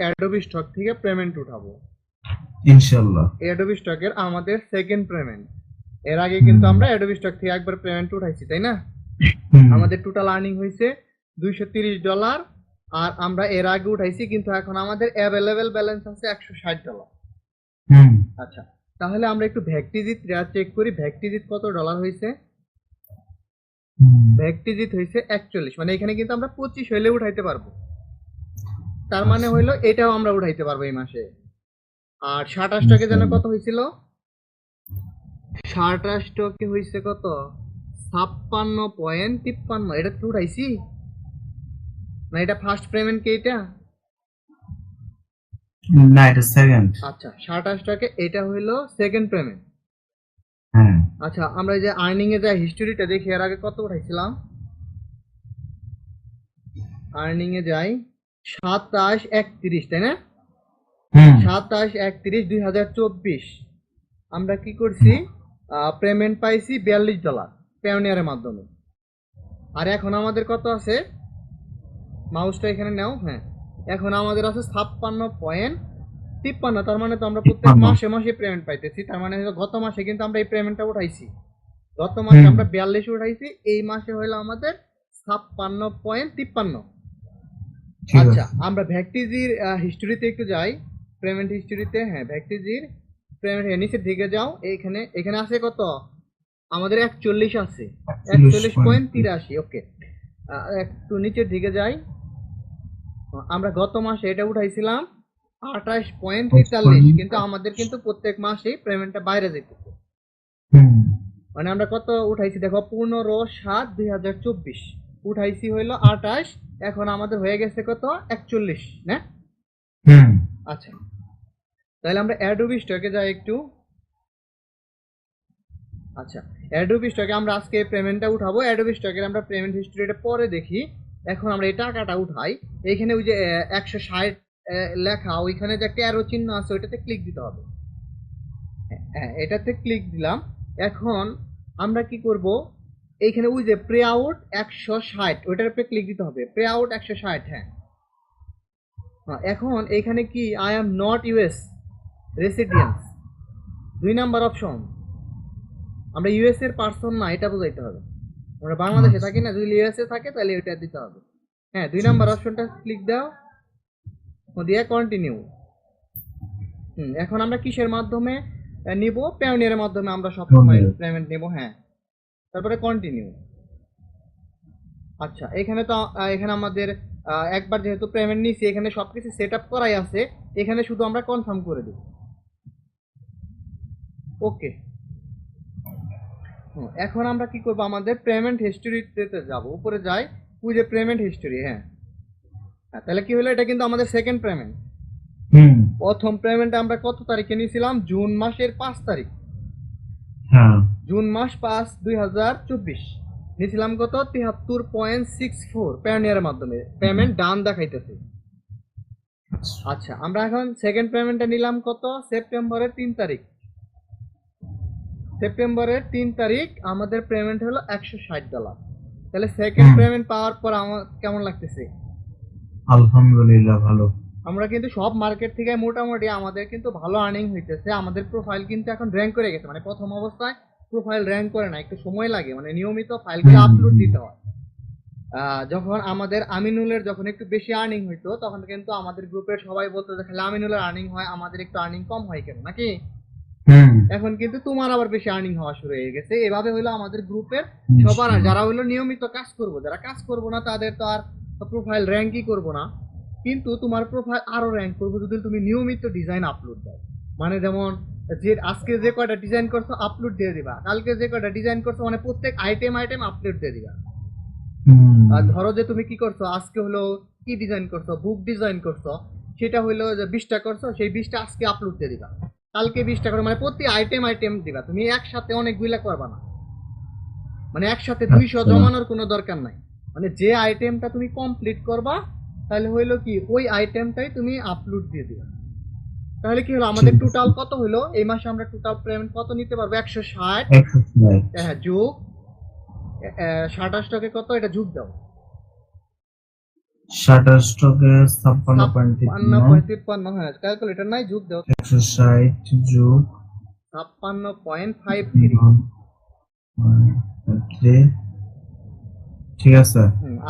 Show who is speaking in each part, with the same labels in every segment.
Speaker 1: Adobe stock থেকে payment উঠাবো।
Speaker 2: ইনশাল্লাহ।
Speaker 1: অ্যাডোবি স্টকের আমাদের সেকেন্ড পেমেন্ট এর আগে কিন্তু আমরা অ্যাডোবি স্টক থেকে একবার পেমেন্ট উঠাইছি তাই না? আমাদের টোটাল আর্নিং হয়েছে দুইশো তিরিশ ডলার আর আমরা এর আগে উঠাইছি কিন্তু এখন আমাদের অ্যাভেলেবেল ব্যালেন্স আছে একশো ষাট ডলার
Speaker 2: হুম,
Speaker 1: আচ্ছা তাহলে আমরা একটু ভ্যাকটিজিট চেক করি। ভ্যাকটিজিট কত ডলার হয়েছে
Speaker 2: হুম,
Speaker 1: ভ্যাকটিজিট হয়েছে একচল্লিশ মানে এখানে কিন্তু আমরা পঁচিশ হইলে উঠাইতে পারব। তার মানে হইল এটাও আমরা উঠাইতে পারব এই মাসে। আর স্টকে যেন কত হয়েছিল স্টকে হয়েছে কত? ছাপ্পান্ন পয়েন্ট তিপ্পান্ন। এটা তো উঠাইছি? না এটা ফার্স্ট পেমেন্ট কি এটা?
Speaker 2: না এটা সেকেন্ড
Speaker 1: আচ্ছা স্টকে এটা হইল সেকেন্ড পেমেন্ট
Speaker 2: হ্যাঁ।
Speaker 1: আচ্ছা আমরা এই যে আর্নিং এর যে হিস্টোরিটা দেখি এর আগে কত উঠাইছিলাম? আর্নিং এ যাই। সাতাশ একত্রিশ তাই না? সাতাশ একত্রিশ দুই হাজার চব্বিশ। আমরা কি করছি? পেমেন্ট পাইছি বিয়াল্লিশ ডলার পেওনিয়ারের মাধ্যমে। আর এখন আমাদের কত আছে? মাউসটা এখানে নাও হ্যাঁ। এখন আমাদের আছে ছাপ্পান্ন পয়েন্ট তিপ্পান্ন তার মানে তো আমরা প্রত্যেক মাসে মাসে পেমেন্ট পাইতেছি তার মানে গত মাসে কিন্তু আমরা এই পেমেন্টটা উঠাইছি। গত মাসে আমরা বিয়াল্লিশ উঠাইছি এই মাসে হলো আমাদের ছাপ্পান্ন পয়েন্ট তিপ্পান্ন। আচ্ছা আমরা ভ্যাকটিজির হিস্টোরিতে একটু যাই। পেমেন্ট হিস্টোরিতে হ্যাঁ ভ্যাকটিজির পেমেন্ট নিচের দিকে যাও। এখানে এখানে আছে কত? আমাদের একচল্লিশ আছে। একচল্লিশ পয়েন্ট তিরাশি। ওকে একটু নিচের দিকে যাই। আমরা গত মাসে এটা উঠাইছিলাম আঠাশ পয়েন্ট তেতাল্লিশ কিন্তু আমাদের কিন্তু প্রত্যেক মাসে পেমেন্টটা বাইরে যেতেছে। মানে আমরা কত উঠাইছি? দেখো পনেরো সাত দুই হাজার চব্বিশ। উঠাইছি হইল আঠাশ এখন আমাদের হয়ে গেছে কত? একচল্লিশ না? আচ্ছা। তাহলে আমরা অ্যাডোবি স্টকে যাই একটু। আচ্ছা অ্যাডোবি স্টকে আমরা আজকে পেমেন্টটা উঠাবো। অ্যাডোবি স্টকের আমরা পেমেন্ট হিস্ট্রিটা পরে দেখি। এখন আমরা এই টাকাটা উঠাই। এখানে ওই যে একশো ষাট লেখা ওইখানে যে একটা অ্যারো চিহ্ন আছে ওইটাতে ক্লিক দিতে হবে। হ্যাঁ, হ্যাঁ এটাতে ক্লিক দিলাম। এখন আমরা কি করব? এইখানে ওই যে প্রে আউট একশো ষাট ওইটার উপরে ক্লিক দিতে হবে। প্রে আউট একশো ষাট হ্যাঁ। হ্যাঁ, এখন এখানে কি I am not US residence দুই নাম্বার অপশন আমরা ইউএস এর পার্সন না এটা বোঝাইতে হবে। আমরা বাংলাদেশে। থাকি না যদি ইউএসএ থাকে তাহলে এটা দিতে হবে। হ্যাঁ দুই নাম্বার অপশনটা ক্লিক দাও। ও দিয়ে কন্টিনিউ হুম এখন আমরা কিসের মাধ্যমে নিব? পেওনিয়ারের মাধ্যমে আমরা সব সময় পেমেন্ট নেব হ্যাঁ। তারপরে কন্টিনিউ আচ্ছা এখানে তো এখানে আমাদের একবার যেহেতু পেমেন্ট নিছি এখানে সব কিছু সেট আপ করাই আছে এখানে শুধু আমরা কনফার্ম করে দেব। ওকে এখন আমরা কি করব? আমাদের পেমেন্ট হিস্টোরিতে যাব। উপরে যাই ওই যে পেমেন্ট হিস্টোরি হ্যাঁ। হ্যাঁ তাহলে কি হলো? এটা কিন্তু আমাদের সেকেন্ড পেমেন্ট
Speaker 2: হুম।
Speaker 1: প্রথম পেমেন্ট আমরা কত তারিখে নিয়েছিলাম? জুন মাসের পাঁচ তারিখ। জুন মাস পাঁচ দুই হাজার চব্বিশ। নিয়েছিলাম কত? তিহাত্তর পয়েন্ট সিক্স ফোর পেওনিয়ারের মাধ্যমে। পেমেন্ট ডান দেখাইতেছে। আচ্ছা আমরা এখন সেকেন্ড পেমেন্টটা নিলাম কত? সেপ্টেম্বরের তিন তারিখ। সেপ্টেম্বরের তিন তারিখ আমাদের পেমেন্ট হলো একশো ষাট ডলার তাহলে সেকেন্ড পেমেন্ট পাওয়ার পর আমার কেমন লাগতেছে?
Speaker 2: আলহামদুলিল্লাহ ভালো।
Speaker 1: আমরা কিন্তু সব মার্কেট থেকে মোটামুটি আমাদের কিন্তু ভালো আর্নিং হইতেছে। আমাদের প্রোফাইল কিন্তু এখন র্যাঙ্ক করে গেছে। মানে প্রথম অবস্থায় প্রোফাইল র্যাঙ্ক করে না একটু সময় লাগে মানে নিয়মিত
Speaker 2: হুম,
Speaker 1: আপলোড দিতে হয়। যখন আমাদের আমিনুলের যখন একটু বেশি আর্নিং হইতো তখন কিন্তু আমাদের গ্রুপের সবাই বলতো যে খালি আমিনুলের আর্নিং হয় আমাদের একটু আর্নিং কম হয় কেন নাকি? এখন কিন্তু তোমার আবার বেশি আর্নিং হওয়া শুরু হয়ে গেছে। এভাবে হলো আমাদের গ্রুপের সবার যারা হলো নিয়মিত কাজ করব যারা কাজ করব না তাদের তো আর প্রোফাইল র্যাঙ্কই করব না। কিন্তু তোমার প্রোফাইল আরও র্যাঙ্ক করব যদি তুমি নিয়মিত ডিজাইন আপলোড দাও। মানে যেমন যে আজকে যে কয়টা ডিজাইন করছ আপলোড দিয়ে দিবা। কালকে যে কয়টা ডিজাইন করছ মানে প্রত্যেক আইটেম আইটেম আপলোড দিয়ে দিবা। আর ধরো যে তুমি কি করছ আজকে হলো কি ডিজাইন করছ বুক ডিজাইন করছ সেটা হলো যে বিশটা করছ সেই বিশটা আজকে আপলোড দিয়ে দিবা। কালকে বিশটা করে মানে প্রতি আইটেম আইটেম দিবা। তুমি একসাথে অনেকগুলা করবা না। মানে একসাথে দুইশো
Speaker 2: আচ্ছা।
Speaker 1: জমানোর কোনো দরকার নাই। মানে যে আইটেমটা তুমি কমপ্লিট করবা তাহলে হইল কি ওই আইটেমটাই তুমি আপলোড দিয়ে দিবা। তাহলে কি হলো? আমাদের টোটাল কত হলো? এই মাসে আমরা টোটাল পেমেন্ট কত নিতে পারব? একশো ষাট।
Speaker 2: ষাট।
Speaker 1: হ্যাঁ যোগ ষাট স্টকে কত? এটা যোগ দাও।
Speaker 2: শাটার স্টকে ছাপ্পান্ন পয়েন্ট
Speaker 1: তিপ্পান্ন। হ্যাঁ ক্যালকুলেটর নাই যুগ দেও।
Speaker 2: একশো ষাট যোগ
Speaker 1: ছাপ্পান্ন পয়েন্ট ফাইভ থ্রি
Speaker 2: ঠিক আছে।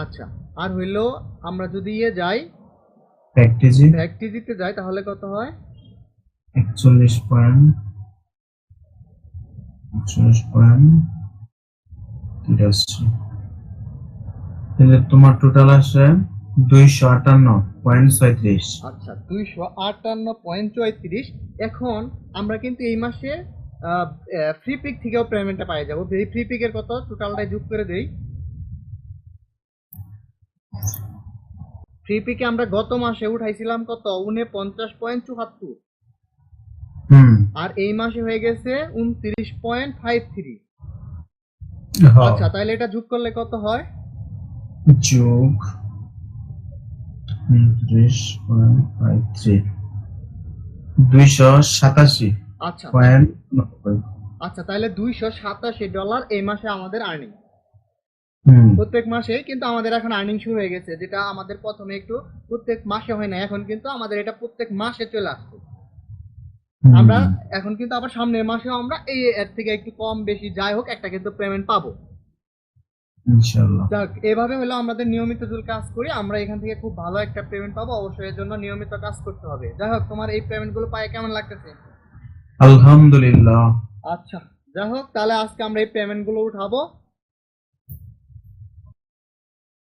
Speaker 1: আচ্ছা। আর হইল আমরা যদি ইয়ে যাই যাই তাহলে কত হয়?
Speaker 2: একচল্লিশ পয়েন্ট একচল্লিশ পয়েন্ট তিরাশি তাহলে তোমার টোটাল আসে দুইশো আটান্ন পয়েন্ট ছয়ত্রিশ।
Speaker 1: আচ্ছা দুইশো আটান্ন পয়েন্ট চৌত্রিশ এখন আমরা কিন্তু এই মাসে ফ্রি পিক থেকেও পেমেন্টটা পাই যাব। ফ্রি পিকের কত? টোটালটাই যোগ করে দেই। ফ্রি পিকে আমরা গত মাসে উঠাইছিলাম কত? উনে পঞ্চাশ পয়েন্ট চুয়াত্তর।
Speaker 2: হুম
Speaker 1: আর এই মাসে হয়ে গেছে উনত্রিশ পয়েন্ট ফাইভ থ্রি।
Speaker 2: হ্যাঁ।
Speaker 1: আচ্ছা তাহলে এটা যোগ করলে কত হয়?
Speaker 2: যোগ উনত্রিশ পয়েন্ট ফাইভ থ্রি। দুইশো সাতাশি
Speaker 1: আচ্ছা।
Speaker 2: পয়েন্ট
Speaker 1: আচ্ছা তাহলে দুইশো সাতাশি ডলার এই মাসে আমাদের আর্নিং প্রত্যেক মাসে কিন্তু আমাদের এখন আর্নিং শুরু হয়ে গেছে যেটা আমাদের প্রথমে একটু প্রত্যেক মাসে হয় না এখন কিন্তু আমাদের এটা প্রত্যেক মাসে চলে আসছে। আমরা এখন কিন্তু আবার সামনের মাসেও আমরা এই এর থেকে একটু কম বেশি যাই হোক একটা কিন্তু পেমেন্ট পাবো। যাক এভাবে হলো আমাদের নিয়মিত যদি কাজ করি আমরা এখান থেকে খুব ভালো একটা পেমেন্ট পাবো অবশ্যই এর জন্য নিয়মিত কাজ করতে হবে। যাই হোক তোমার এই পেমেন্টগুলো পায়ে কেমন লাগতেছে?
Speaker 2: আলহামদুলিল্লাহ।
Speaker 1: আচ্ছা যাই হোক তাহলে আজকে আমরা এই পেমেন্টগুলো উঠাবো।